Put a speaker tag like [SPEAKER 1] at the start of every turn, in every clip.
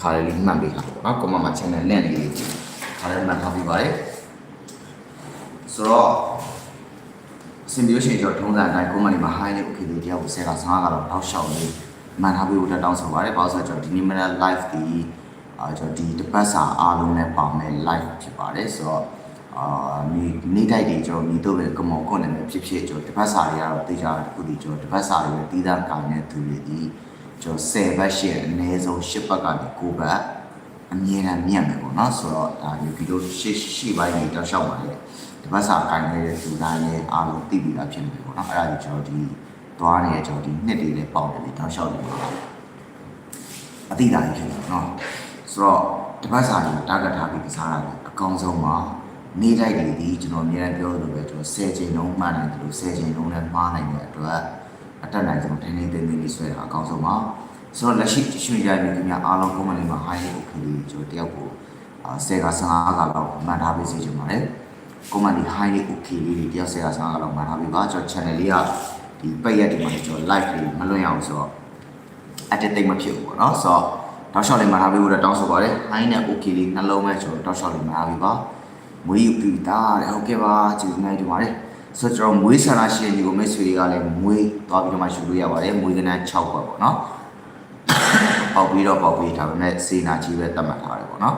[SPEAKER 1] ခါလေးလေးမှတ်ပေးတာပေါ့နော် comment မှာ channel link လေးခါလေးမှတ်ထားပေးပါတယ်ဆိုတော့စင်ပြီးရှင်ကျွန်တော်ထုံးစံအတိုင်း comment လေးမှာ high လေး okay လေးတယောက်ကိုဆယ်က15ကတော့တောက်လျှောက်လေးမှန်ထားပေးဖို့တောင်းဆိုပါတယ်ဘာလို့ဆိုတော့ကျွန်တော်ဒီနေ့မနက် live ဒီအာကျွန်တော်ဒီတပတ်စာအားလုံးနဲ့ပေါင်းမဲ့ live ဖြစ်ပါတယ်ဆိုတော့အာမိနေတိုက်တွေကျွန်တော်မိတို့ပဲကမောကွန်နေဖြစ်ဖြစ်ကျွန်တော်တပတ်စာတွေကတော့တေချာတစ်ခုဒီကျွန်တော်တပတ်စာတွေပဲတီးသားကောင်းတဲ့သူတွေဒီ ကျွန်တော်10ဘတ်ရှိအနည်းဆုံး10ဘတ်ကနေ9ဘတ်အမြဲတမ်းမြတ်မယ်ပေါ့နော်ဆိုတော့ဒါယူဗီတို့ရှေ့ရှေ့ပိုင်းတွေတောက်လျှောက်ပါလေတပတ်စာကိုင်းနေတဲ့သူတိုင်းလည်းအားလုံးသိပြီးသားဖြစ်နေပြီပေါ့နော်အဲ့ဒါကြီးကျွန်တော်ဒီသွားနေတဲ့ကျွန်တော်ဒီနှစ်တွေလည်းပေါက်တယ်ဒီတောက်လျှောက်နေပါအတိအကျဖြစ်တယ်နော်ဆိုတော့တပတ်စာတွေတာဂက်ထားပြီးကစားတာလည်းအကောင်းဆုံးပါနေတိုက်တွေဒီကျွန်တော်အများကြီးပြောလို့ပဲကျွန်တော်10ချိန်လုံးမှန်တယ်သူတို့10ချိန်လုံးနဲ့မှားနိုင်တဲ့အတွက် အတက်နိုင်ဆုံးထိန်းထိန်းသိမ်းသိမ်းလေးဆွဲတာအကောင်းဆုံးပါဆိုတော့လက်ရှိရွှေရိုင်းမျိုးများအားလုံးကွန်မန့်လေးမှာ high level ကလေးကျွန်တော်တယောက်ကိုအာ10က15ကလောက်မှန်ထားပေးစေချင်ပါတယ်ကွန်မန့်ဒီ high level okay လေးတွေတယောက်10က15ကလောက်မှန်ထားပေးပါကျွန်တော် channel လေးကဒီပိတ်ရက်ဒီမှာကျွန်တော် live လေးမလွင့်ရအောင်ဆိုတော့ edit တိတ်မဖြစ်ဘူးပေါ့နော်ဆိုတော့တောက်လျှောက်လေးမှန်ထားပေးဖို့တောင်းဆိုပါတယ် high နဲ့ okay လေးနှလုံးပဲကျွန်တော်တောက်လျှောက်လေးမှန်ထားပေးပါမွေးယူပြီးသားတဲ့ဟုတ်ကဲ့ပါကျေးဇူးများတင်ပါတယ် ဆိုတော့ကျွန်တော်မွေးဆန္ဒရှင်ဒီကိုမိတ်ဆွေတွေကလည်းမွေးသွားပြီးတော့မှယူလို့ရပါတယ်မွေးကနန်း6ခွက်ပေါ့နော်ပေါက်ပြီးတော့ပေါက်ပြီးဒါပေမဲ့စေနာကြီးပဲတတ်မှတ်ထားတယ်ပေါ့နော်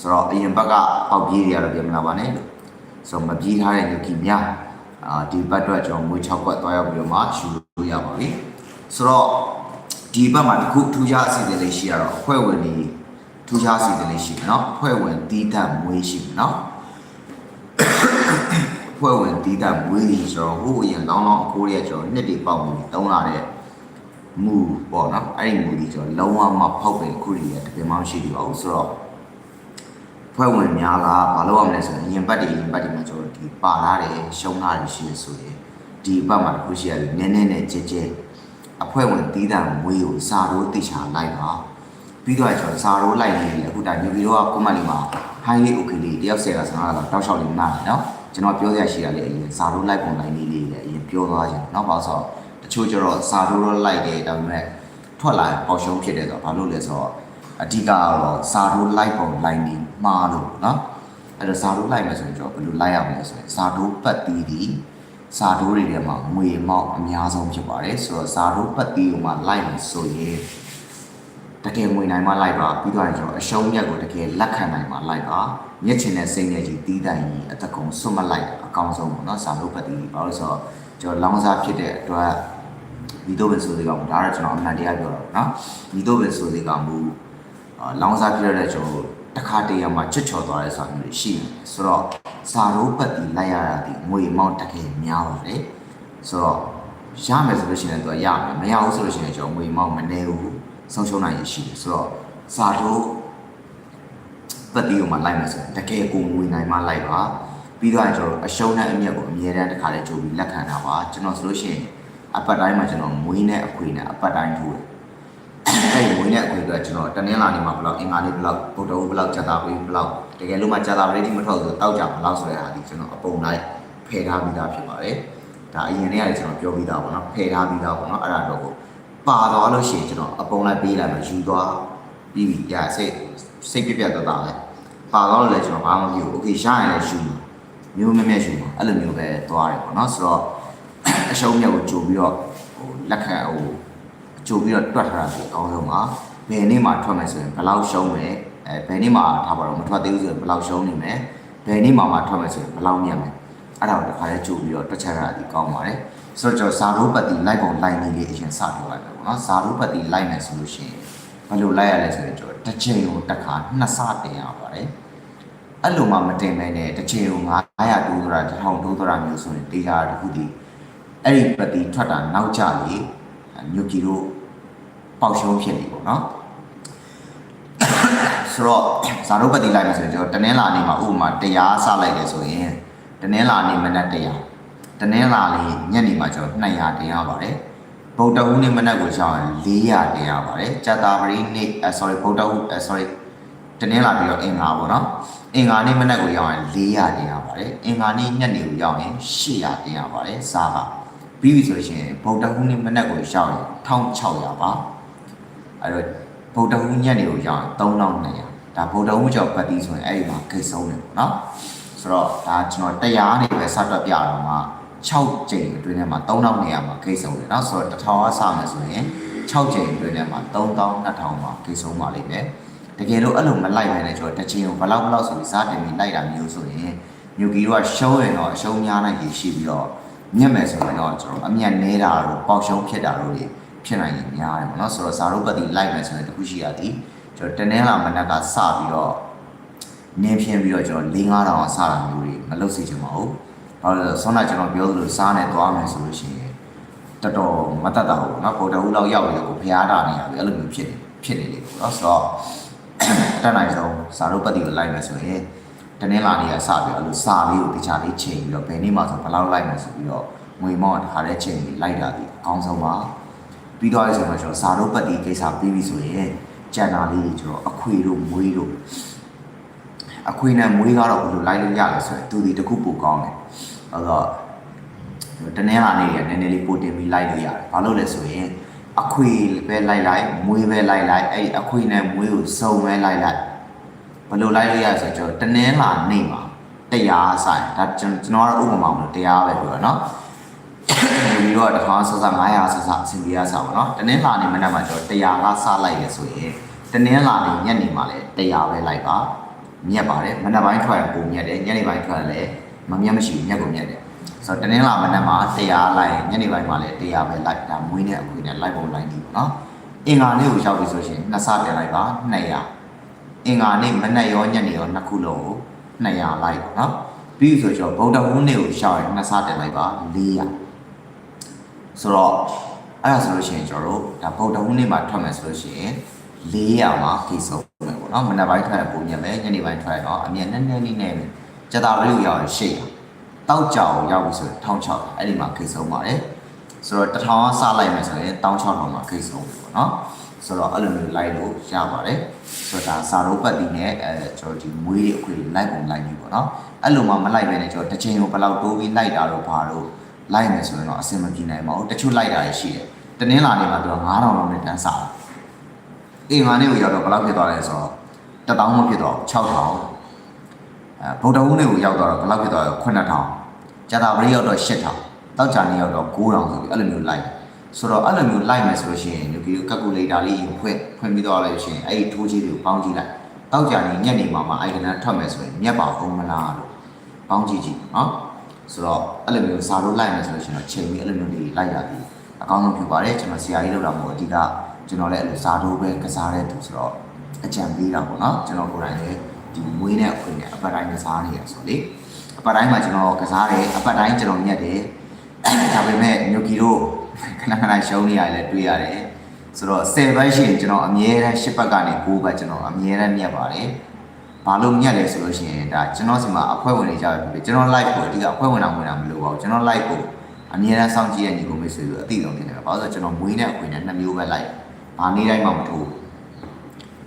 [SPEAKER 1] ဆိုတော့အရင်ဘက်ကပေါက်ပြေးတွေကတော့ပြန်မလာပါနဲ့လို့ဆိုတော့မပြေးထားတဲ့ညကီများအာဒီဘက်တော့ကျွန်တော်မွေး6ခွက်သွားရောက်ပြီးတော့မှယူလို့ရပါပြီဆိုတော့ဒီဘက်မှာတစ်ခုထူးခြားအစီအစဉ်လေးရှိရတော့အဖွဲ့ဝင်တွေထူးခြားအစီအစဉ်လေးရှိတယ်နော်အဖွဲ့ဝင်တီးတတ်မွေးရှိတယ်နော် ဖွဲ့ဝင်တီးတာမွေးကြီးကျွန်တော်ဟိုအရင်လောင်းလောင်းအခိုးတွေကကျွန်တော်နှစ်တွေပေါက်ပြီးတုံးလာတဲ့မူပေါ့နော်အဲ့ဒီမူကြီးကျွန်တော်လုံးဝမဖောက်ပဲခုရီရတကယ်မှမရှိသေးပါဘူးဆိုတော့ဖွဲ့ဝင်များကဘာလို့ရမလဲဆိုရင်အရင်ဘက်တွေအရင်ဘက်တွေမှာကျွန်တော်ဒီပါလာတယ်ရှုံးလာတယ်ရှိရဆိုရင်ဒီဘက်မှာတစ်ခုရှိရတယ်နည်းနည်းနဲ့ကြဲကြဲအဖွဲ့ဝင်တီးတာမွေးကိုစာရိုးတိချာလိုက်ပါပြီးတော့ကျွန်တော်စာရိုးလိုက်နေတယ်အခုတိုင်ယူဗီတော့ကွန်မန့်လေးမှာ ဟိုင်းလေးအိုကေလေးတယောက်ဆယ်က15ကတော့တောက်လျှောက်လေးနားတယ်နော်ကျွန်တော်ပြောရရှိတာလေးအရင်ဇာတို့ live ပုံတိုင်းလေးလေးလည်းအရင်ပြောသွားရင်နောက်ပါဆိုတော့တချို့ကျတော့ဇာတို့တော့ live တယ်ဒါပေမဲ့ထွက်လာပေါရှုံးဖြစ်တယ်ဆိုတော့ဘာလို့လဲဆိုတော့အဓိကကတော့ဇာတို့ live ပုံ line ဒီမှားလို့နော်အဲ့တော့ဇာတို့လိုက်မယ်ဆိုရင်ကျွန်တော်ဘယ်လိုလိုက်ရမလဲဆိုရင်ဇာတို့ပတ်တီးဒီဇာတို့တွေထဲမှာငွေမောက်အများဆုံးဖြစ်ပါတယ်ဆိုတော့ဇာတို့ပတ်တီးကိုမှလိုက်မယ်ဆိုရင် တကယ်ငွေနိုင်မှလိုက်ပါပြီးတော့ရင်ကျွန်တော်အရှုံးမြတ်ကိုတကယ်လက်ခံနိုင်မှလိုက်ပါမျက်ချင်တဲ့စိတ်နဲ့ကြီးတီးတိုင်ကြီးအသက်ကုန်ဆွတ်မလိုက်အကောင်းဆုံးပေါ့နော်စာလို့ပတ်တီးဘာလို့ဆိုတော့ကျွန်တော်လောင်းစားဖြစ်တဲ့အတွက်ဒီတော့ပဲဆိုသေးကောင်ဒါကတော့ကျွန်တော်အမှန်တရားပြောတာပေါ့နော်ဒီတော့ပဲဆိုသေးကောင်မူအာလောင်းစားဖြစ်တဲ့ကျွန်တော်တစ်ခါတည်းရမှာချွတ်ချော်သွားတဲ့ဆိုတာမျိုးရှိတယ်ဆိုတော့စာလို့ပတ်တီးလိုက်ရတာဒီငွေမောင်းတကယ်များပါတယ်ဆိုတော့ရမယ်ဆိုလို့ရှိရင်တော့ရမယ်မရဘူးဆိုလို့ရှိရင်ကျွန်တော်ငွေမောင်းမနေဘူး ဆုံးရှုံးနိုင်ရရှိတယ်ဆိုတော့စာလို့ပတ်တီးကိုမှလိုက်မယ်ဆိုရင်တကယ်ကိုငွေနိုင်မှလိုက်ပါပြီးတော့ကျွန်တော်အရှုံးနဲ့အမြတ်ကိုအမြဲတမ်းတစ်ခါလေးကြိုပြီးလက်ခံတာပါကျွန်တော်ဆိုလို့ရှိရင်အပတ်တိုင်းမှာကျွန်တော်မွေးနဲ့အခွေနဲ့အပတ်တိုင်းထိုးတယ်အဲ့ဒီမွေးနဲ့အခွေကကျွန်တော်တနင်္လာနေ့မှာဘယ်လောက်အင်္ဂါနေ့ဘယ်လောက်ဗုဒ္ဓဟူးဘယ်လောက်ကြာတာပြီးဘယ်လောက်တကယ်လို့မှကြာတာပရိတိမထွက်ဆိုတောက်ကြဘယ်လောက်ဆိုတဲ့ဟာဒီကျွန်တော်အပုံလိုက်ဖယ်ထားပြီးသားဖြစ်ပါတယ်ဒါအရင်နေ့ကလည်းကျွန်တော်ပြောပြီးသားပေါ့နော်ဖယ်ထားပြီးသားပေါ့နော်အဲ့ဒါတော့ကို ပါသွားလို့ရှိရင်ကျွန်တော်အပုံလိုက်ပေးလိုက်မှယူသွားပြီးပြီရစိတ်စိတ်ပြပြတတ်တာပဲပါတော့လည်းကျွန်တော်ဘာမှမပြောဘူး။ Okay ရရင်လည်းရှူမှာမျိုးမမြတ်ရှူမှာအဲ့လိုမျိုးပဲသွားတယ်ပေါ့နော်ဆိုတော့အရှုံးမြတ်ကိုကြိုပြီးတော့ဟိုလက်ခံဟိုကြိုပြီးတော့တွက်ထားတာဒီအကောင်းဆုံးပါဘယ်နေ့မှထွက်မယ်ဆိုရင်ဘယ်လောက်ရှုံးမယ်အဲဘယ်နေ့မှထားပါတော့မထွက်သေးဘူးဆိုရင်ဘယ်လောက်ရှုံးနေမယ်ဘယ်နေ့မှမှထွက်မယ်ဆိုရင်ဘယ်လောက်မြတ်မယ်အဲ့ဒါကိုတစ်ခါလေးကြိုပြီးတော့တွက်ချက်ရတာဒီကောင်းပါတယ် ဆိုတော့ကျွန်တော်ဇာရိုးပတ်တီလိုက်ပုံလိုက်နေလေးအရင်စပြောလိုက်မယ်ပေါ့နော်ဇာရိုးပတ်တီလိုက်မယ်ဆိုလို့ရှိရင်ဘယ်လိုလိုက်ရလဲဆိုရင်ကျွန်တော်တစ်ချိန်ကိုတစ်ခါနှစ်ဆတင်ရပါတယ်အဲ့လိုမှမတင်မဲနဲ့တစ်ချိန်ကို900တိုးသလား1000တိုးသလားမျိုးဆိုရင်တေးကြတခုတည်းအဲ့ဒီပတိထွက်တာနောက်ကြလေညိုကီတို့ပေါက်ရှုံးဖြစ်နေပေါ့နော်ဆိုတော့ဇာတို့ပတိလိုက်မယ်ဆိုရင်ကျွန်တော်တနင်္လာနေ့မှာဥပမာတရားစလိုက်တယ်ဆိုရင်တနင်္လာနေ့မနက်တရား တနင်္လာနေ့ညနေမှာကျွန်တော်200တင်ရပါတယ်ဗုဒ္ဓဟူးနေ့မနက်ကိုရှောင်းရင်400တင်ရပါတယ်ကြာတာပရိနေ့ sorry ဗုဒ္ဓဟူး sorry တနင်္လာပြီးတော့အင်္ဂါပေါ့နော်အင်္ဂါနေ့မနက်ကိုရောက်ရင်400တင်ရပါတယ်အင်္ဂါနေ့ညနေကိုရောက်ရင်800တင်ရပါတယ်စားကပြီးပြီဆိုလို့ရှိရင်ဗုဒ္ဓဟူးနေ့မနက်ကိုရောက်ရင်1600ပါအဲ့တော့ဗုဒ္ဓဟူးညက်နေကိုရောက်3200ဒါဗုဒ္ဓဟူးကြောင့်ပတ်တီးဆိုရင်အဲ့ဒီမှာခိတ်ဆုံးတယ်ပေါ့နော်ဆိုတော့ဒါကျွန်တော်တရားနေပဲစတော့ပြတော့မှ 6ကြိမ်အတွင်းထဲမှာ3200မှာခိတ်ဆုံးတယ်เนาะဆိုတော့1000အစမယ်ဆိုရင်6ကြိမ်အတွင်းထဲမှာ3200မှာခိတ်ဆုံးပါလိမ့်မယ်တကယ်လို့အဲ့လိုမလိုက်ပဲねကျွန်တော်တစ်ချိန်ကိုဘလောက်ဘလောက်ဆိုပြီးစားတင်ပြီးလိုက်တာမျိုးဆိုရင်မြူကီတို့ကရှုံးရင်တော့အရှုံးများနိုင်ရရှိပြီးတော့ညက်မယ်ဆိုရင်တော့ကျွန်တော်အမြတ်နေတာတော့ပေါက်ရှုံးဖြစ်တာတို့တွေဖြစ်နိုင်ရင်များတယ်ပေါ့နော်ဆိုတော့ဇာတို့ပတ်တိလိုက်မယ်ဆိုရင်တခုရှိရသည်ကျွန်တော်တနင်္လာမနက်ကစပြီးတော့နင်းဖြင်းပြီးတော့ကျွန်တော်၄-၅တောင်အစတာမျိုးတွေမလုပ်စေချင်ပါဘူး။ ဘာလို့လဲဆိုတော့ဆောင်းကကျွန်တော်ပြောသလိုစားနေသွားမယ်ဆိုလို့ရှိရင်တော်တော်မတတ်တာဘူးเนาะဗုဒ္ဓဟူးလောက်ရောက်ရင်ကိုဘုရားတာနေရပြီအဲ့လိုမျိုးဖြစ်နေဖြစ်နေလေပေါ့เนาะဆိုတော့အတက်နိုင်ဆုံးဇာတို့ပတ်တိကိုလိုက်မယ်ဆိုရင်တနင်္လာနေ့ကစပြီးအဲ့လိုစာလေးကိုတခြားလေးချိန်ပြီးတော့ဘယ်နေ့မှဆိုဘယ်လောက်လိုက်မယ်ဆိုပြီးတော့ငွေမောင်းတခါတည်းချိန်ပြီးလိုက်တာဒီအကောင်းဆုံးပါပြီးတော့ဆိုတော့ကျွန်တော်ဇာတို့ပတ်တိကိစ္စပြီးပြီဆိုရင်ကြံတာလေးတွေကျွန်တော်အခွေတို့မွေးတို့အခွေနဲ့မွေးကတော့ဘယ်လိုလိုက်လို့ရလဲဆိုရင်သူဒီတစ်ခုပိုကောင်းတယ် အဲ့တော့တနင်္လာနေ့ကနည်းနည်းလေးပိုတင်ပြီးလိုက်လို့ရတယ်ဘာလို့လဲဆိုရင်အခွေပဲလိုက်လိုက်မွေးပဲလိုက်လိုက်အဲ့ဒီအခွေနဲ့မွေးကိုစုံပဲလိုက်လိုက်ဘယ်လိုလိုက်လို့ရလဲဆိုတော့ကျွန်တော်တနင်္လာနေ့မှာတရားဆိုင်ဒါကျွန်တော်ကတော့ဥပမာမလို့တရားပဲပြောရနော်ဒီတော့တစ်ခါဆဆ900ဆဆအစီအပြေးဆောက်ပါနော်တနင်္လာနေ့မနက်မှာကျွန်တော်တရားကစလိုက်ရဆိုရင်တနင်္လာနေ့ညနေမှာလည်းတရားပဲလိုက်ပါမြက်ပါတယ်မနက်ပိုင်းထွက်ရင်ပုံမြက်တယ်ညနေပိုင်းထွက်ရင်လည်း မမြက်မရှိဘူးမြက်ကိုမြက်တယ်ဆိုတော့တနင်္လာမနက်မှာတရားလိုက်ရင်ညနေပိုင်းမှာလည်းတရားပဲလိုက်ဒါမွေးနဲ့အခွေနဲ့လိုက်ပုံလိုက်ပြီပေါ့နော်အင်္ဂါနေ့ကိုရောက်ပြီဆိုရှင်နှစ်ဆပြန်လိုက်ပါ200အင်္ဂါနေ့မနက်ရောညနေရောနှစ်ခုလုံးကို200လိုက်ပေါ့နော်ပြီးဆိုတော့ဗုဒ္ဓဟူးနေ့ကိုရှောက်ရင်နှစ်ဆပြန်လိုက်ပါ400ဆိုတော့အဲ့ဒါဆိုလို့ရှိရင်ကျွန်တော်တို့ဒါဗုဒ္ဓဟူးနေ့မှာထွက်မယ်ဆိုလို့ရှိရင်400မှာခေဆုံးမယ်ပေါ့နော်မနက်ပိုင်းထွက်ရင်ပုံညက်မယ်ညနေပိုင်းထွက်ရင်တော့အမြဲနည်းနည်းလေးနဲ့ပဲစ က်တာလေးကိုရောက်ရင်800တောက်ကြောင်ရောက်ပြီဆိုရင်1600အဲ့ဒီမှာခေဆုံးပါတယ်ဆိုတော့1000ကစလိုက်မယ်ဆိုရင်16000မှာခေဆုံးပြီပေါ့နော်ဆိုတော့အဲ့လိုမျိုးလိုက်လို့ရပါတယ်ဆိုတော့ဒါစာရုပ်ပတ်တီနဲ့အဲကျွန်တော်ဒီမွေးအခွေလိုက်ပုံလိုက်ပြီပေါ့နော်အဲ့လိုမှမလိုက်ပဲနဲ့ကျွန်တော်တစ်ချိန်ကိုဘယ်လောက်တိုးပြီးလိုက်တာတော့ဘာလို့လိုက်မယ်ဆိုရင်တော့အဆင်မပြေနိုင်ပါဘူးတချို့လိုက်တာရှိတယ်တနင်္လာနေ့မှာပြော9000လောက်နဲ့တန်းစားအေးငါနေ့ကိုရောက်တော့ဘယ်လောက်ဖြစ်သွားလဲဆိုတော့1000မဖြစ်တော့6000အဲ ဗုဒ္ဓဟူးနေ့ကိုရောက်တော့ဘယ်လောက်ဖြစ်သွားလဲ9000ကျတာပရိရောက်တော့8000တောက်ကြနေ့ရောက်တော့9000ဆိုပြီးအဲ့လိုမျိုးလိုက်ဆိုတော့အဲ့လိုမျိုးလိုက်မယ်ဆိုလို့ရှိရင်ဒီကယ်ကူလေတာလေးဖွင့်ဖွင့်ပြီးတော့လိုက်ရှင်အဲ့ဒီထိုးကြီးတွေကိုပေါင်းကြည့်လိုက်တောက်ကြနေ့ညက်နေမှာမှာအိုင်ဒနာထွက်မယ်ဆိုရင်မြက်ပါအောင်မလားလို့ပေါင်းကြည့်ကြည့်နော်ဆိုတော့အဲ့လိုမျိုးစာလို့လိုက်မယ်ဆိုလို့ရှိရင်တော့ချိန်ပြီးအဲ့လိုမျိုးတွေလိုက်ရပြီအကောင်းဆုံးဖြစ်ပါတယ်ကျွန်တော်ဆရာကြီးလောက်တာမဟုတ်အဓိကကျွန်တော်လည်းအဲ့လိုစာတို့ပဲကစားတဲ့သူဆိုတော့အကြံပေးတာပေါ့နော်ကျွန်တော်ကိုယ်တိုင်လည်း ဒီမွေးနဲ့အခွင့်နဲ့အပတ်တိုင်းကစားနေရဆိုလေအပတ်တိုင်းမှာကျွန်တော်ကစားတယ်အပတ်တိုင်းကျွန်တော်ညက်တယ်ဒါပေမဲ့ညိုကီတို့ခဏခဏရှုံးနေရတယ်တွေ့ရတယ်ဆိုတော့10ဘတ်ရှိရင်ကျွန်တော်အမြဲတမ်း10ဘတ်ကနေ9ဘတ်ကျွန်တော်အမြဲတမ်းမြက်ပါတယ်ဘာလို့မြက်လဲဆိုလို့ရှိရင်ဒါကျွန်တော်စီမှာအဖွဲ့ဝင်တွေကြပြီဖြစ်ကျွန်တော် live ကိုအဓိကအဖွဲ့ဝင်တာဝင်တာမလို့ပါဘူးကျွန်တော် live ကိုအမြဲတမ်းစောင့်ကြည့်ရညီကိုမိတ်ဆွေတို့အသိဆုံးနေတယ်ဘာလို့ဆိုကျွန်တော်မွေးနဲ့အခွင့်နဲ့နှစ်မျိုးပဲလိုက်ဘာနေ့တိုင်းမှမထိုး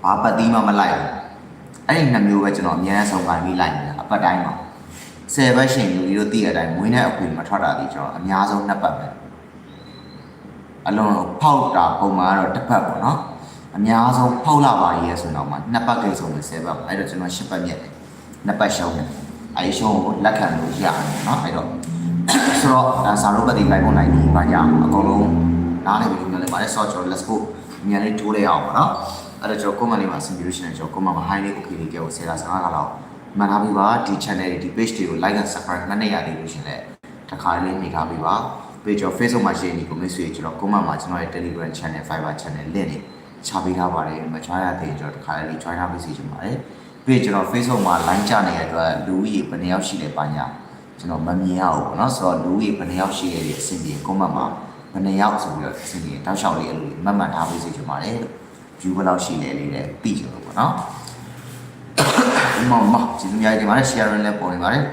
[SPEAKER 1] ဘာပတ်သီးမှမလိုက် အဲ့ဒီနှစ်မျိုးပဲကျွန်တော်အမြဲတမ်းဆုံးပိုင်းပြီးလိုက်နေတာအပတ်တိုင်းမှာ10ဘတ်ရှင်လူကြီးတို့သိတဲ့အတိုင်းမွေးနဲ့အခွင့်မထွက်တာဒီကျွန်တော်အများဆုံးနှစ်ပတ်ပဲအလုံးဖောက်တာပုံမှန်ကတော့တစ်ပတ်ပေါ့နော်အများဆုံးဖောက်လာပါရဲ့ဆိုတော့မှနှစ်ပတ်ကိစ္စဆုံးပဲ10ပတ်အဲ့တော့ကျွန်တော်10ပတ်မြက်တယ်နှစ်ပတ်ရှုံးတယ်အဲ့ဒီရှုံးကိုလက်ခံလို့ရတယ်နော်အဲ့တော့ဆိုတော့ဒါစာရုပ်ပတ်တိလိုက်ပုံလိုက်ပြီးပါကြအကုန်လုံးနားလည်ပြီးမျိုးလည်းပါတယ်ဆော့ကျွန်တော် let's go မြန်လေးထိုးလိုက်အောင်ပါနော် အဲ့တော့ကျွန်တော် comment လေးမှာ simulation နဲ့ကျွန်တော် comment မှာ high လေး okay လေးကြောက်ဆယ်တာ15ခါလောက်မှန်ထားပြီးပါဒီ channel တွေဒီ page တွေကို like and subscribe မနဲ့ရသေးလို့ရှင်လည်းတစ်ခါလေးမိထားပြီးပါ page ကျွန်တော် Facebook မှာရှိနေကိုမိတ်ဆွေကျွန်တော် comment မှာကျွန်တော်ရဲ့ Telegram channel Fiverr channel link တွေချပေးထားပါတယ်မ join ရသေးကျွန်တော်တစ်ခါလေး join ထားပေးစီချင်ပါတယ်ပြီးကျွန်တော် Facebook မှာ line ချနေတဲ့အတွက်လူဦးရေဘယ်နှယောက်ရှိလဲပါညာကျွန်တော်မမြင်ရဘူးပေါ့နော်ဆိုတော့လူဦးရေဘယ်နှယောက်ရှိရတဲ့အဆင်ပြေ comment မှာဘယ်နှယောက်ဆိုပြီးတော့အဆင်ပြေတောက်လျှောက်လေးအဲ့လိုမှတ်မှတ်ထားပေးစီချင်ပါတယ် view ဘယ်လောက်ရှိလဲလေးလည်းသိကြလို့ပေါ့နော်ဒီမှာမကျေးဇူးများတင်ပါတယ် share လည်းပေါ်နေပါတယ်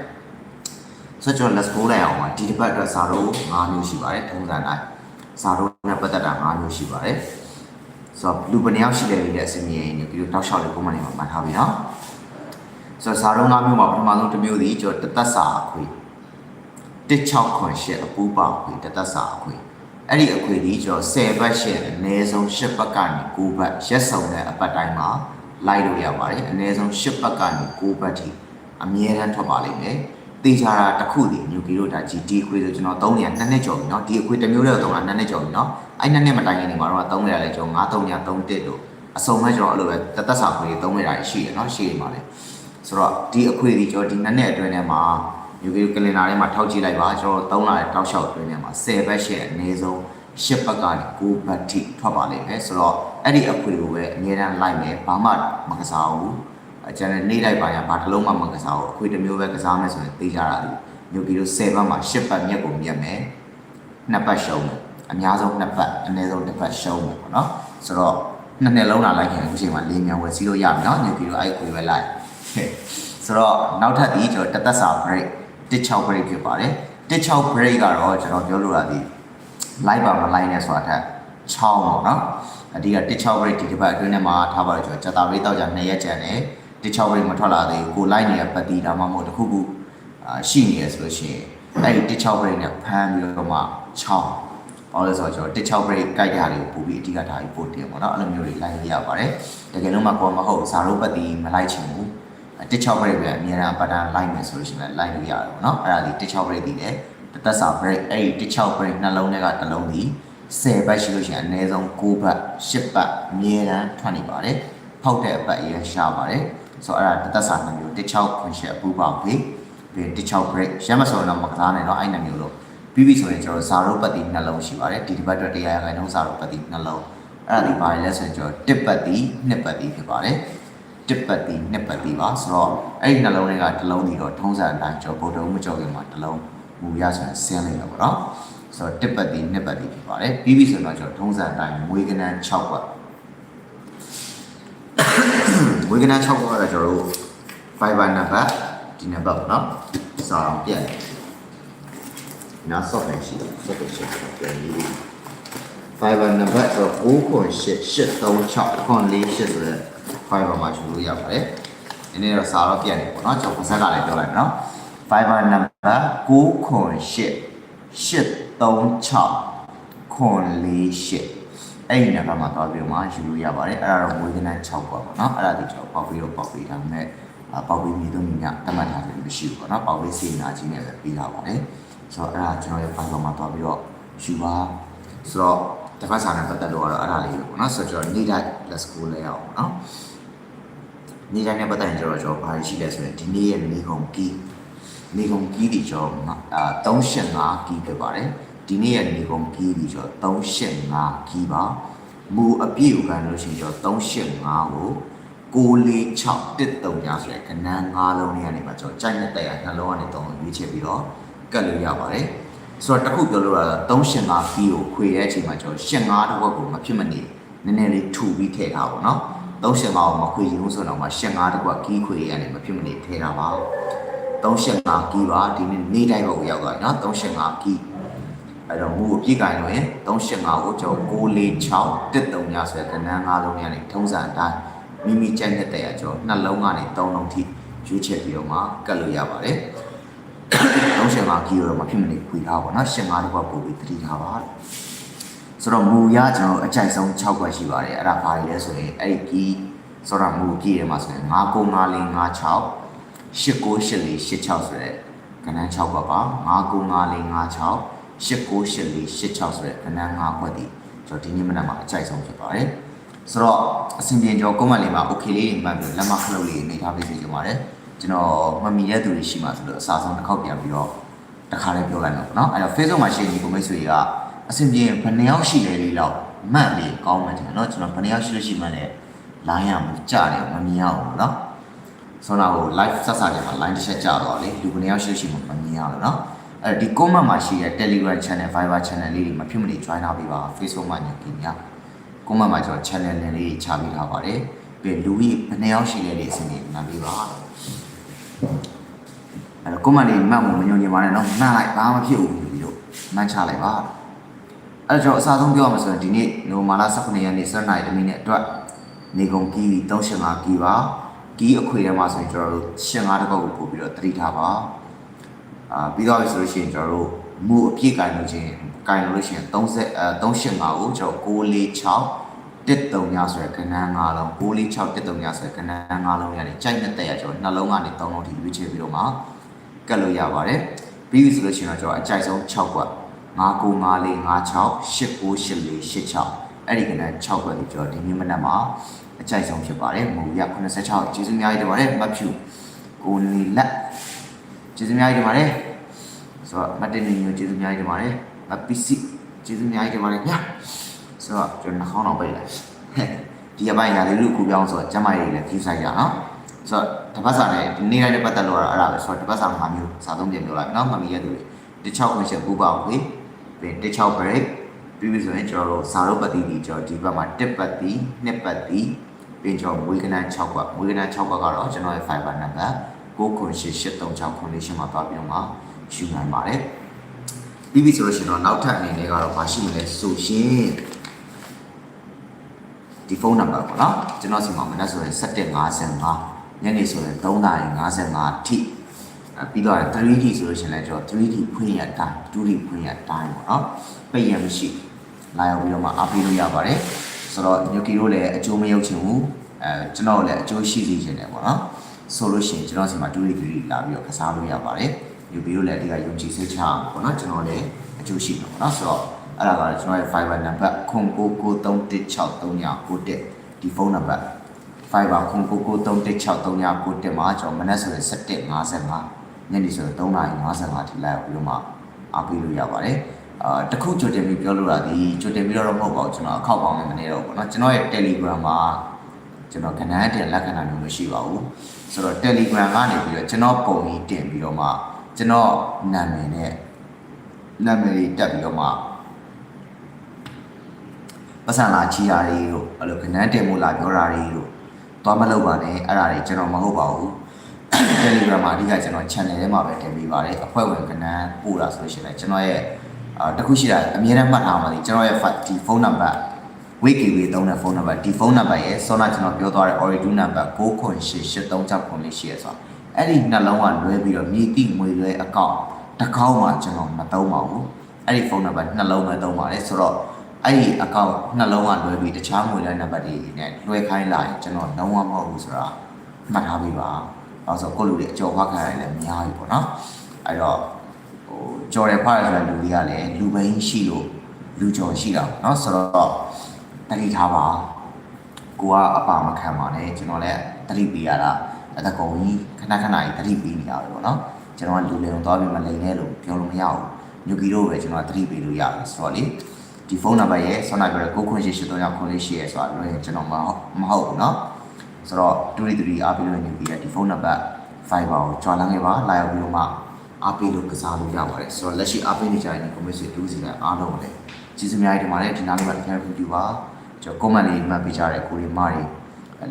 [SPEAKER 1] ဆိုတော့ကျွန်တော် let's go လိုက်အောင်ပါဒီတစ်ပတ်အတွက်စာတော့၅မျိုးရှိပါတယ်ထုံးစံတိုင်းစာတော့နဲ့ပတ်သက်တာ၅မျိုးရှိပါတယ်ဆိုတော့လူဘယ်နှယောက်ရှိလဲလေးလည်းအစီအမြင်နေပြီးတော့တောက်လျှောက်လေးပုံမှန်နေမှာမှတ်ထားပြီနော်ဆိုတော့စာတော့၅မျိုးမှာပထမဆုံးတစ်မျိုးဒီကျွန်တော်တသက်စာအခွေ16ခွန်ရှစ်အပူပါအခွေတသက်စာအခွေ အဲ့ဒီအခွေဒီကျွန်တော်10ဘတ်ရှစ်အနည်းဆုံး10ဘတ်ကနေ9ဘတ်ရက်စုံတဲ့အပတ်တိုင်းမှာလိုက်လို့ရပါတယ်အနည်းဆုံး10ဘတ်ကနေ9ဘတ်ထိအမြဲတမ်းထွက်ပါလိမ့်မယ်တေချာတာတစ်ခုဒီညူကီတို့ဒါ GT အခွေဆိုကျွန်တော်သုံးနေရနှစ်နှစ်ကျော်ပြီเนาะဒီအခွေတစ်မျိုးတည်းသုံးတာနှစ်နှစ်ကျော်ပြီเนาะအဲ့နှစ်နှစ်မတိုင်ခင်နေမှာတော့သုံးနေရလဲကျွန်တော်9 3 3 1တို့အစုံမဲ့ကျွန်တော်အဲ့လိုပဲတသက်စာခွေသုံးနေတာရှိတယ်เนาะရှိနေပါလေဆိုတော့ဒီအခွေဒီကျွန်တော်ဒီနှစ်နှစ်အတွင်းထဲမှာ ယူကီကလင်နာထဲမှာထောက်ကြည့်လိုက်ပါကျွန်တော်သုံးလာတဲ့တောက်လျှောက်တွင်းထဲမှာ10ဘတ်ရှယ်အနည်းဆုံး10ဘတ်ကနေ9ဘတ်ထိထွက်ပါလိမ့်မယ်ဆိုတော့အဲ့ဒီအခွေကိုပဲအမြဲတမ်းလိုက်မယ်ဘာမှမကစားဘူးအကျန်တဲ့နေ့လိုက်ပါညာဘာတစ်လုံးမှမကစားဘူးအခွေတစ်မျိုးပဲကစားမယ်ဆိုရင်သိကြတာလေယူကီတို့10ဘတ်မှာ10ဘတ်မြက်ကိုမြက်မယ်နှစ်ဘတ်ရှုံးမယ်အများဆုံးနှစ်ဘတ်အနည်းဆုံးတစ်ဘတ်ရှုံးမယ်ပေါ့နော်ဆိုတော့နှစ်နှစ်လုံးလာလိုက်ခင်အခုချိန်မှာလေးမြန်ဝယ်စီးလို့ရပြီနော်ယူကီတို့အဲ့ခွေပဲလိုက်ဟဲ့ဆိုတော့နောက်ထပ်ဒီကျွန်တော်တသက်စာ break 16 break ဖြစ်ပါတယ်16 break ကတော့ကျွန်တော်ပြောလို့ရသည် live ပါမ live နဲ့ဆိုတာထက်6ပေါ့နော်အဓိက16 break ဒီတစ်ပတ်အတွင်းထဲမှာထားပါတော့ကျွန်တော်စက်တာ break တောက်ကြ2ရက်ကျန်တယ်16 break မထွက်လာသေးဘူးကို live နေတဲ့ပတ်တီဒါမှမဟုတ်တစ်ခုခုအာရှိနေရဆိုလို့ရှိရင်အဲ့ဒီ16 break နဲ့ဖမ်းပြီးတော့မှ6ဘာလို့လဲဆိုတော့ကျွန်တော်16 break ကြိုက်တဲ့ဟာတွေကိုပို့ပြီးအဓိကထားပြီးပို့တင်ပေါ့နော်အဲ့လိုမျိုးတွေ live ရပါတယ်တကယ်လို့မှကိုမဟုတ်ဇာတို့ပတ်တီမလိုက်ချင်ဘူး တစ်6 break ပဲအများအားပတ်တန်းလိုက်မယ်ဆိုလို့ရှိရင်လိုက်လို့ရတယ်ပေါ့နော်အဲ့ဒါဒီတစ်6 break တည်တယ်တသက်စာ break အဲ့ဒီတစ်6 break နှလုံးထဲကတစ်လုံးဒီ10ဘတ်ရှိလို့ရှိရင်အနည်းဆုံး9ဘတ်10ဘတ်အမြဲတမ်းထွက်နေပါတယ်ဖောက်တဲ့အပတ်အရင်ရှားပါတယ်ဆိုတော့အဲ့ဒါတသက်စာနှမျိုးတစ်6ခွန်ရှက်အပူပေါက်ပြီးပြီးတစ်6 break ရမ်းမဆိုတော့မကစားနဲ့တော့အဲ့နှမျိုးလို့ပြီးပြီဆိုရင်ကျွန်တော်ဇာရုပ်ပတ်တီနှလုံးရှိပါတယ်ဒီဒီဘတ်အတွက်တရားရခိုင်နှုန်းဇာရုပ်ပတ်တီနှလုံးအဲ့ဒါဒီပါလဲဆိုရင်ကျွန်တော်တစ်ပတ်တီနှစ်ပတ်တီဖြစ်ပါတယ် တစ်ပတ်တီနှစ်ပတ်တီပါဆိုတော့အဲ့ဒီနှလုံးတွေကတစ်လုံးဒီတော့ထုံးစံအတိုင်းကျွန်တော်ဗုဒ္ဓဦးမကြောက်ခင်မှာတစ်လုံးမူရဆိုရင်ဆင်းလိုက်တော့ဗောနော်ဆိုတော့တစ်ပတ်တီနှစ်ပတ်တီဖြစ်ပါတယ်ပြီးပြီဆိုတော့ကျွန်တော်ထုံးစံအတိုင်းမွေးကနန်း6ပတ်မွေးကနန်း6ပတ်ကတော့ကျွန်တော်တို့ fiber နံပါတ်ဒီနံပါတ်ပေါ့နော်စာအောင်ပြတ်နားဆော့ပဲရှိတယ်ဆော့ပဲရှိတယ်ပြန်ပြီး fiber နံပါတ်ဆို9ခွန်8 836ခွန်4 8ဆိုတဲ့ fiber မှာယူလို့ရပါတယ်။ဒီနေ့တော့စာတော့ပြန်နေပေါ့နော်ကျွန်တော်ပါဇက်ကလည်းပြောလိုက်မယ်နော်။ fiber number 9ခွန်8 836ခွန်4 8အဲ့ဒီနံပါတ်မှာတော့ပြီးတော့မှယူလို့ရပါတယ်။အဲ့ဒါတော့ဝေဒနာ6ပေါ့နော်။အဲ့ဒါဒီကျွန်တော်ပေါက်ပြီးတော့ပေါက်ပြီးဒါပေမဲ့ပေါက်ပြီးမြေသုံးမြတ်တတ်မှတ်ထားတယ်မရှိဘူးပေါ့နော်။ပေါက်ပြီးစေနာကြီးနဲ့ပဲပြီးတာပါတယ်။ဆိုတော့အဲ့ဒါကျွန်တော်ရဲ့ fiber မှာတော့ပြီးတော့ယူပါဆိုတော့တစ်ဖက်စာနဲ့ပတ်သက်လို့ကတော့အဲ့ဒါလေးပဲပေါ့နော်ဆိုတော့ကျွန်တော်နေ့တိုင်း let's go လဲအောင်ပေါ့နော် နေ့တိုင်းနဲ့ပတ်သက်ရင်ကျွန်တော်ကျွန်တော်ဘာရှိလဲဆိုရင်ဒီနေ့ရဲ့နေကုန်ကီးနေကုန်ကီးဒီကျွန်တော်အာ385ကီးဖြစ်ပါတယ်ဒီနေ့ရဲ့နေကုန်ကီးဒီကျွန်တော်385ကီးပါမူအပြည့်ကိုကန်လို့ရှိရင်ကျွန်တော်385ကို646တစ်တုံညာဆိုတဲ့ကဏ္ဍ၅လုံးလေးကနေမှကျွန်တော်ကြိုက်တဲ့တရားနှလုံးကနေတော့ရွေးချယ်ပြီးတော့ကတ်လို့ရပါတယ်ဆိုတော့တစ်ခုပြောလို့ရတာ385ကီးကိုခွေတဲ့အချိန်မှာကျွန်တော်85တစ်ဝက်ကိုမဖြစ်မနေနည်းနည်းလေးထူပြီးထည့်ထားပါတော့ 35ကိုမခွေရင်ဆိုတော့မှ85တစ်ဝက်ကီးခွေရနေမဖြစ်မနေထည့်တာပါ35ကီးပါဒီနေ့နေ့တိုင်းကိုရောက်သွားပြီเนาะ35ကီးအဲ့တော့မူအပြည့်ကိုင်လို့ရင်35ကိုကျွန်တော်646တစ်တုံညာဆိုတဲ့ကဏ္ဍ၅လုံးနဲ့နေထုံးစံအတိုင်းမိမိကြိုက်တဲ့တဲ့ရကျွန်တော်နှလုံးကနေ3လုံးထိရွေးချယ်ပြီးတော့မှကတ်လို့ရပါတယ်35ကီးတော့မဖြစ်မနေခွေထားပါเนาะ85တစ်ဝက်ပို့ပြီးတတိထားပါ ဆိုတော့မူရကျွန်တော်အကြိုက်ဆုံး6ခွက်ရှိပါတယ်အဲ့ဒါဘာတွေလဲဆိုရင်အဲ့ဒီကီးဆိုတော့မူကီးထဲမှာဆိုရင်99556 898486ဆိုတဲ့ကဏ္ဍ6ခွက်ပါ99556 898486ဆိုတဲ့ကဏ္ဍ5ခွက်ဒီကျွန်တော်ဒီနေ့မနက်မှာအကြိုက်ဆုံးဖြစ်ပါတယ်ဆိုတော့အဆင်ပြေကျွန်တော်ကွန်မန့်လေးမှာ okay လေးတွေမှတ်ပြီးလက်မခလုတ်လေးနေထားပေးစီကြပါတယ်ကျွန်တော်မမီတဲ့သူတွေရှိမှဆိုလို့အစားဆုံးတစ်ခေါက်ပြန်ပြီးတော့တစ်ခါလေးပြောလိုက်မှာပေါ့နော်အဲ့တော့ Facebook မှာရှိနေကိုမိတ်ဆွေတွေက အဆင်ပြေဘယ်နှယောက်ရှိလဲလေးတော့မှတ်ပြီးကောင်းမှတယ်နော်ကျွန်တော်ဘယ်နှယောက်ရှိလို့ရှိမှလည်း line ရမှာကြားတယ်မမြင်အောင်ပေါ့နော်ဆိုတော့ဟို live ဆက်စားကြမှာ line တစ်ချက်ကြာတော့လေလူဘယ်နှယောက်ရှိလို့ရှိမှမမြင်ရဘူးနော်အဲ့ဒီ comment မှာရှိတဲ့ Telegram channel Viber channel လေးတွေမဖြစ်မနေ join ထားပေးပါ Facebook မှာညင်ကြညာ comment မှာကျွန်တော် channel လေးချပေးထားပါတယ်ပြီးလူကြီးဘယ်နှယောက်ရှိလဲလေးအစီအစဉ်နားပေးပါအဲ့တော့ comment လေးမှတ်ဖို့မညွှန်ချင်ပါနဲ့နော်မှတ်လိုက်ဘာမှဖြစ်ဘူးပြီးတော့မှတ်ချလိုက်ပါ အဲ့တော့ကျွန်တော်အစားဆုံးပြောရမှာဆိုရင်ဒီနေ့နိုမာလာ18ရက်နေ့7နိုင်တမိနစ်အတွက်နေကုန်ကီး385ကီးပါကီးအခွေထဲမှာဆိုရင်ကျွန်တော်တို့85တကောက်ကိုပို့ပြီးတော့တတိထားပါအာပြီးတော့ဆိုလို့ရှိရင်ကျွန်တော်တို့မူအပြည့်ကိုင်လို့ချင်းကင်လို့ရှိရင်30အဲ385ကိုကျွန်တော်646တစ်တုံညဆိုရယ်ခဏန်း၅လုံး646တစ်တုံညဆိုရယ်ခဏန်း၅လုံးရတယ်ကြိုက်တဲ့တက်ရကျွန်တော်နှလုံးကနေ3လုံးထိရွေးချယ်ပြီးတော့မှကတ်လို့ရပါတယ်ပြီးပြီဆိုလို့ရှိရင်တော့ကျွန်တော်အကြိုက်ဆုံး6ကွက် 995456898486အဲ့ဒီကနန်း6ကွက်ကိုကျွန်တော်ဒီနေ့မနက်မှာအကြိုက်ဆုံးဖြစ်ပါတယ်မူရ86ကျေးဇူးအများကြီးတင်ပါတယ်မတ်ဖြူကိုနီလက်ကျေးဇူးအများကြီးတင်ပါတယ်ဆိုတော့မတ်တင်နေမျိုးကျေးဇူးအများကြီးတင်ပါတယ်မပီစီကျေးဇူးအများကြီးတင်ပါတယ်ညဆိုတော့ကျွန်တော်နှာခေါင်းတော့ပိတ်လိုက်ဒီအပိုင်းညာလေးလူကူပြောင်းဆိုတော့ကျမရေးလည်း view site ရအောင်ဆိုတော့တပတ်စာနဲ့ဒီနေ့တိုင်းနဲ့ပတ်သက်လို့အဲ့ဒါပဲဆိုတော့တပတ်စာမှာမျိုးစာသုံးပြင်ပြောလိုက်နော်မမီရတဲ့လူ တွေ16ခွင့်ချက်ပူပါဦးပြီး16 break ပြီးပြီဆိုရင်ကျွန်တော်တို့စာရုပ်ပတ်တိဒီကျွန်တော်ဒီဘက်မှာ1ပတ်တိ2ပတ်တိပြင်ကျွန်တော်ဝေကနန်း6ကွက်ဝေကနန်း6ကွက်ကတော့ကျွန်တော်ရဲ့ fiber number 9988364မှာတွားပြီးတော့မှယူနိုင်ပါတယ်ပြီးပြီဆိုလို့ရှိရင်တော့နောက်ထပ်အနေနဲ့ကတော့မရှိမလဲဆိုရှင်ဒီဖုန်းနံပါတ်ပေါ့နော်ကျွန်တော်စီမှာမနက်ဆိုရင်755ညနေဆိုရင်3:55ထိအဲ ပြီးတော့ 3D ဆိုလို့ရှိရင်လည်းကျွန်တော် 3D ဖွင့်ရတိုင်း 2D ဖွင့်ရတိုင်းပေါ့နော်ပိတ်ရမရှိလာရောက်ပြီးတော့မှအားပေးလို့ရပါတယ်ဆိုတော့ညိုကီတို့လည်းအကျိုးမရောက်ချင်ဘူးအဲကျွန်တော်လည်းအကျိုးရှိစေချင်တယ်ပေါ့နော်ဆိုလို့ရှိရင်ကျွန်တော်စီမှာ 2D 3D လာပြီးတော့ကစားလို့ရပါတယ်ညိုကီတို့လည်းအဓိကယုံကြည်စိတ်ချအောင်ပေါ့နော်ကျွန်တော်လည်းအကျိုးရှိမှာပေါ့နော်ဆိုတော့အဲ့ဒါကလည်းကျွန်တော်ရဲ့ Fiber number 0993163991ဒီဖုန်းနံပါတ် Fiber 0993163991မှာကျွန်တော်မနက်ဆိုရင်7:55 ညနေဆိုတော့3:55ထိလိုက်ပြီးတော့မှအားပေးလို့ရပါတယ်အာတခုကြိုတင်ပြီးပြောလို့ရသည်ကြိုတင်ပြီးတော့မဟုတ်ပါဘူးကျွန်တော်အခောက်ပေါင်းနေတော့ပေါ့နော်ကျွန်တော်ရဲ့ Telegram မှာကျွန်တော်ကဏ္ဍတင်လက္ခဏာမျိုးမရှိပါဘူးဆိုတော့ Telegram ကနေပြီးတော့ကျွန်တော်ပုံကြီးတင်ပြီးတော့မှကျွန်တော်နာမည်နဲ့နာမည်တွေတက်ပြီးတော့မှပတ်စံလာကြီးတာတွေတို့အဲ့လိုကဏ္ဍတင်မှုလာပြောတာတွေတို့သွားမလုပ်ပါနဲ့အဲ့ဒါတွေကျွန်တော်မဟုတ်ပါဘူး Telegram မှာအဓိကကျွန်တော် channel ထဲမှာပဲတင်ပေးပါတယ်အဖွဲ့ဝင်ကဏ္ဍပို့တာဆိုလို့ရှိရင်လည်းကျွန်တော်ရဲ့အာတခုရှိတာအမြဲတမ်းမှတ်ထားပါလိမ့်ကျွန်တော်ရဲ့ဒီဖုန်းနံပါတ် wiki ဝေသုံးတဲ့ဖုန်းနံပါတ်ဒီဖုန်းနံပါတ်ရဲ့ဆောနာကျွန်တော်ပြောသွားတဲ့ origin နံပါတ်9988369လေးရှိရဆိုအဲ့ဒီနှလုံးကလွဲပြီးတော့မြေတိငွေလွဲအကောင့်တစ်ကောင်းမှကျွန်တော်မသုံးပါဘူးအဲ့ဒီဖုန်းနံပါတ်နှလုံးပဲသုံးပါတယ်ဆိုတော့အဲ့ဒီအကောင့်နှလုံးကလွဲပြီးတခြားငွေလွဲနံပါတ်တွေနဲ့လွှဲခိုင်းလာရင်ကျွန်တော်လုံးဝမဟုတ်ဘူးဆိုတာမှတ်ထားပေးပါ အဲဆိုကိုယ့်လူတွေအကျော်ခွားခံရတယ်လည်းမများဘူးပေါ့နော်အဲ့တော့ဟိုကြော်တယ်ဖားရဆိုတဲ့လူတွေကလည်းလူဘိန်းရှိလို့လူကြော်ရှိတာပေါ့နော်ဆိုတော့တတိထားပါကိုကအပါမခံပါနဲ့ကျွန်တော်လည်းတတိပေးရတာအတကုံကြီးခဏခဏကြီးတတိပေးနေရပဲပေါ့နော်ကျွန်တော်ကလူလေုံသွားပြီးမလိန်နဲ့လို့ပြောလို့မရဘူးညူကီတို့ပဲကျွန်တော်တတိပေးလို့ရတယ်ဆိုတော့လေဒီဖုန်းနံပါတ်ရဲ့ဆောင်းနာပြောတဲ့99883ရောက်ခွင့်လေးရှိရဲဆိုတာလည်းကျွန်တော်မဟုတ်မဟုတ်ဘူးเนาะ ဆိုတော့တူရီတူရီအားပေးလို့နေပြီးတဲ့ဒီဖုန်းနံပါတ် Fiber ကိုကြွားလန်းခဲ့ပါလာရောက်ပြီးတော့မှအားပေးလို့ကစားလို့ရပါတယ်ဆိုတော့လက်ရှိအားပေးနေကြတဲ့ community တူးစီနဲ့အားလုံးလည်းကျေးဇူးများတင်ပါတယ်ဒီနားလေးမှာတကယ်ဗီဒီယိုပါကျွန်တော် comment လေးမှတ်ပေးကြတဲ့ကိုရီမားတွေ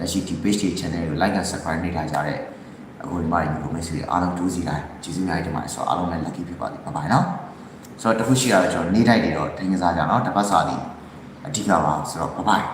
[SPEAKER 1] လက်ရှိဒီ page တွေ channel ကို like and subscribe နေထားကြတဲ့အခုဒီမှာဒီ community တွေအားလုံးတူးစီတိုင်းကျေးဇူးများတင်ပါတယ်ဆိုတော့အားလုံးလည်း lucky ဖြစ်ပါစေဘိုင်ဘိုင်နော်ဆိုတော့တခုရှိရတော့ကျွန်တော်နေတိုက်တွေတော့တင်ကစားကြအောင်တစ်ပတ်စာဒီအဓိကပါဆိုတော့ဘိုင်ဘိုင်